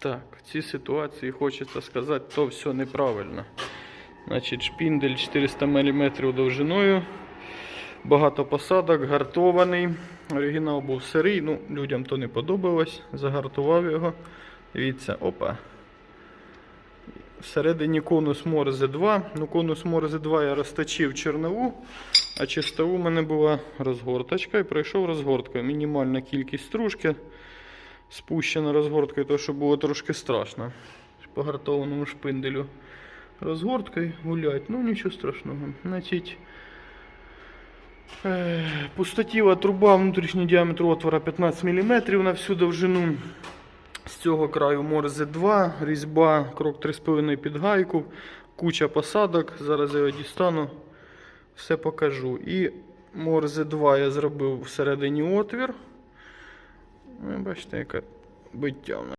Так, в цій ситуації хочеться сказати, то все неправильно. Значить, шпіндель 400 мм довжиною. Багато посадок, гартований. Оригінал був сирий, ну, людям то не подобалось. Загартував його. Дивіться, опа. Всередині конус Морзе 2. Ну, конус Морзе 2 я розточив чернову, а чистову в мене була розгорточка і пройшов розгорткою. Мінімальна кількість стружки. Спущена розгорткою, то що було трошки страшно. По гартованому шпинделю розгорткою гулять. Ну нічого страшного. Значить, е, пустотіла труба внутрішній діаметр отвора 15 мм на всю довжину. З цього краю морзе 2, різьба, крок 3,5 під гайку, куча посадок. Зараз я його дістану, все покажу. І морзе 2 я зробив всередині отвір. Ви бачите, яке биття.